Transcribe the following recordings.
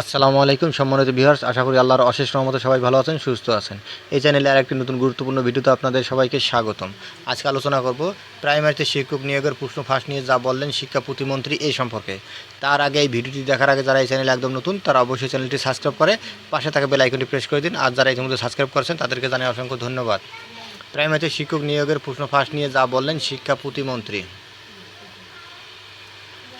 আসসালামু আলাইকুম সম্মানিত ভিউয়ার্স, আশা করি আল্লাহর অশেষ রহমতে সবাই ভালো আছেন, সুস্থ আছেন। এই চ্যানেলে আর একটি নতুন গুরুত্বপূর্ণ ভিডিওতে আপনাদের সবাইকে স্বাগতম। আজকে আলোচনা করব প্রাইমারিতে শিক্ষক নিয়োগের প্রশ্ন ফাঁস নিয়ে যা বললেন শিক্ষা প্রতিমন্ত্রী এই সম্পর্কে। তার আগে এই ভিডিওটি দেখার আগে যারা এই চ্যানেলে একদম নতুন, তারা অবশ্যই চ্যানেলটি সাবস্ক্রাইব করে পাশে থাকা বেল আইকনটি প্রেস করে দিন। আর যারা ইতিমধ্যে সাবস্ক্রাইব করেছেন, তাদেরকে জানাই অসংখ্য ধন্যবাদ। প্রাইমারিতে শিক্ষক নিয়োগের প্রশ্ন ফাঁস নিয়ে যা বললেন শিক্ষা প্রতিমন্ত্রী।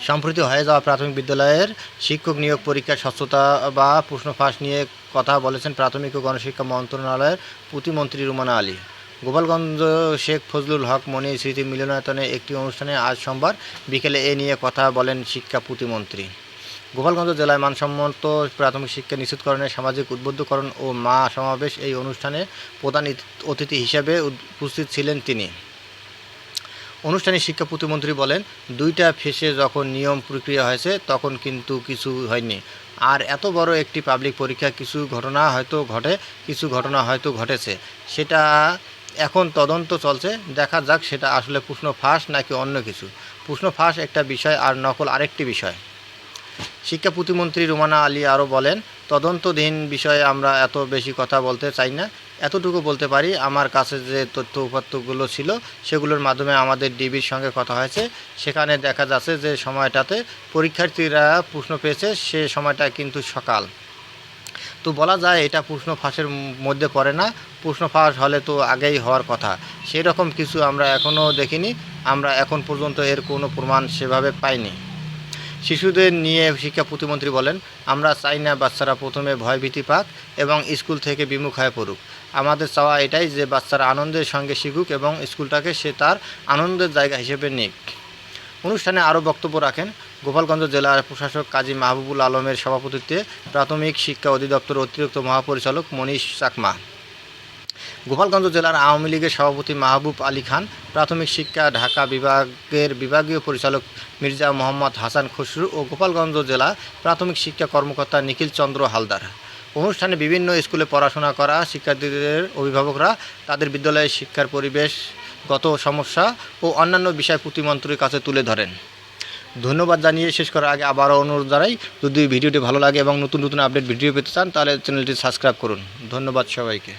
সম্প্রতি হয়ে যাওয়া প্রাথমিক বিদ্যালয়ের শিক্ষক নিয়োগ পরীক্ষার স্বচ্ছতা বা প্রশ্ন ফাঁস নিয়ে কথা বলেছেন প্রাথমিক ও গণশিক্ষা মন্ত্রণালয়ের প্রতিমন্ত্রী রুমানা আলী। গোপালগঞ্জ শেখ ফজলুল হক মনি স্মৃতি মিলনায়তনে একটি অনুষ্ঠানে আজ সোমবার বিকেলে এ নিয়ে কথা বলেন শিক্ষা প্রতিমন্ত্রী। গোপালগঞ্জ জেলায় মানসম্মত প্রাথমিক শিক্ষা নিশ্চিতকরণের সামাজিক উদ্বুদ্ধকরণ ও মা সমাবেশ এই অনুষ্ঠানে প্রধান অতিথি হিসেবে উপস্থিত ছিলেন তিনি। অনুষ্ঠানে শিক্ষা প্রতিমন্ত্রী বলেন, দুইটা ফেসে যখন নিয়ম প্রক্রিয়া হয়েছে, তখন কিন্তু কিছু হয়নি। আর এত বড় একটি পাবলিক পরীক্ষা, কিছু ঘটনা হয়তো ঘটে, কিছু ঘটনা হয়তো ঘটেছে। সেটা এখন তদন্ত চলছে। দেখা যাক সেটা আসলে প্রশ্ন ফাঁস নাকি অন্য কিছু। প্রশ্ন ফাঁস একটা বিষয় আর নকল আরেকটি বিষয়। শিক্ষা প্রতিমন্ত্রী রুমানা আলী আরও বলেন তদন্তধীন বিষয়ে আমরা এত বেশি কথা বলতে চাই না। এতটুকু বলতে পারি, আমার কাছে যে তথ্য উপাত্তগুলো ছিল, সেগুলোর মাধ্যমে আমাদের ডিবির সঙ্গে কথা হয়েছে। সেখানে দেখা যাচ্ছে যে সময়টাতে পরীক্ষার্থীরা প্রশ্ন পেয়েছে, সে সময়টা কিন্তু সকাল। তো বলা যায় এটা প্রশ্ন ফাঁসের মধ্যে পড়ে না, প্রশ্ন ফাঁস হলে তো আগেই হওয়ার কথা। সেই রকম কিছু আমরা এখনও দেখিনি, আমরা এখন পর্যন্ত এর কোনো প্রমাণ সেভাবে পাইনি। শিশুদের নিয়ে শিক্ষা প্রতিমন্ত্রী বলেন, আমরা চাই না বাচ্চারা প্রথমে ভয়ভীতি পাক এবং স্কুল থেকে বিমুখ হয়ে পড়ুক। আমাদের চাওয়া এটাই যে বাচ্চারা আনন্দের সঙ্গে শিখুক এবং স্কুলটাকে সে তার আনন্দের জায়গা হিসেবে নিক। অনুষ্ঠানে আরও বক্তব্য রাখেন গোপালগঞ্জ জেলার প্রশাসক কাজী মাহবুবুল আলমের সভাপতিত্বে প্রাথমিক শিক্ষা অধিদপ্তর অতিরিক্ত মহাপরিচালক মনীষ চাকমা। গোপালগঞ্জ জেলার আওয়ামী লীগের সভাপতি মাহবুব আলী খান, প্রাথমিক শিক্ষা ঢাকা বিভাগের বিভাগীয় পরিচালক মির্জা মোহাম্মদ হাসান খসরু ও গোপালগঞ্জ জেলা প্রাথমিক শিক্ষা কর্মকর্তা নিখিল চন্দ্র হালদার। অনুষ্ঠানে বিভিন্ন স্কুলে পড়াশোনা করা শিক্ষার্থীদের অভিভাবকরা, তাদের বিদ্যালয়ের শিক্ষার পরিবেশগত সমস্যা ও অন্যান্য বিষয় প্রতিমন্ত্রীর কাছে তুলে ধরেন। ধন্যবাদ জানিয়ে শেষ করার আগে আবারও অনুরোধ জানাই, যদি ভিডিওটি ভালো লাগে এবং নতুন নতুন আপডেট ভিডিও পেতে চান, তাহলে চ্যানেলটি সাবস্ক্রাইব করুন। ধন্যবাদ সবাইকে।